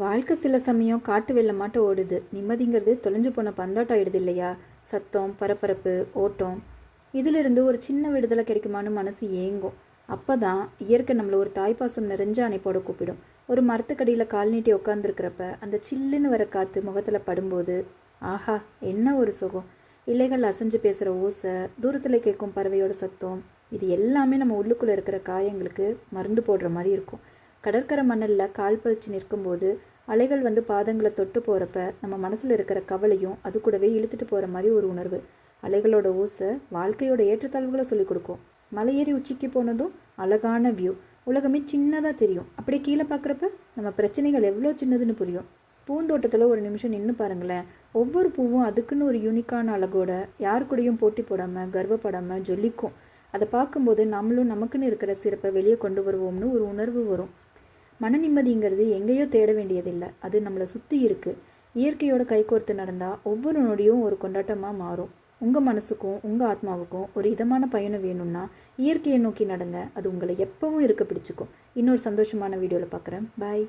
வாழ்க்கை சில சமயம் காட்டு வெள்ளமாட்ட ஓடுது. நிம்மதிங்கிறது தொலைஞ்சு போன பந்தாட்டம் ஆயிடுது இல்லையா சத்தம் பரபரப்பு ஓட்டம். இதிலிருந்து ஒரு சின்ன விடுதலை கிடைக்குமான்னு மனசு ஏங்கும். அப்போ தான் இயற்கை நம்மளை ஒரு தாய்ப்பாசம் நிறைஞ்ச அணைப்போட கூப்பிடும். ஒரு மரத்துக்கடியில் கால் நீட்டி உட்காந்துருக்கிறப்ப அந்த சில்லுன்னு வர காற்று முகத்தில் படும்போது ஆஹா என்ன ஒரு சுகம். இலைகள் அசைஞ்சு பேசுகிற ஓசை தூரத்தில் கேட்கும் பறவையோட சத்தம் இது எல்லாமே நம்ம உள்ளுக்குள்ளே இருக்கிற காயங்களுக்கு மருந்து போடுற மாதிரி இருக்கும். கடற்கரை மணலில் கால் பதிச்சு நிற்கும்போது அலைகள் வந்து பாதங்களை தொட்டு போகிறப்ப நம்ம மனசில் இருக்கிற கவலையும் அது கூடவே இழுத்துட்டு போகிற மாதிரி ஒரு உணர்வு. அலைகளோட ஓசை வாழ்க்கையோட ஏற்றத்தாழ்வுகளை சொல்லிக் கொடுக்கும். மலையேறி உச்சிக்கு போனதும் அழகான வியூ உலகமே சின்னதாக தெரியும். அப்படியே கீழே பார்க்குறப்ப நம்ம பிரச்சனைகள் எவ்வளோ சின்னதுன்னு புரியும். பூந்தோட்டத்தில் ஒரு நிமிஷம் நின்று பாருங்களேன். ஒவ்வொரு பூவும் அதுக்குன்னு ஒரு யூனிக்கான அழகோட யார் கூடயும் போட்டி போடாமல் கர்வப்படாமல் ஜொலிக்கும். அதை பார்க்கும்போது நம்மளும் நமக்குன்னு இருக்கிற சிறப்பை வெளியே கொண்டு வருவோம்னு ஒரு உணர்வு வரும். மன நிம்மதிங்கிறது எங்கேயோ தேட வேண்டியதில்லை. அது நம்மளை சுற்றி இருக்குது இயற்கையோட கைகோர்த்து நடந்தால் ஒவ்வொரு நொடியும் ஒரு கொண்டாட்டமாக மாறும். உங்கள் மனசுக்கும் உங்கள் ஆத்மாவுக்கும் ஒரு இதமான பயணம் வேணும்னா இயற்கையை நோக்கி நடங்க. அது உங்களை எப்பவும் இருக்க பிடிச்சிக்கும். இன்னொரு சந்தோஷமான வீடியோவில் பார்க்குறேன் பாய்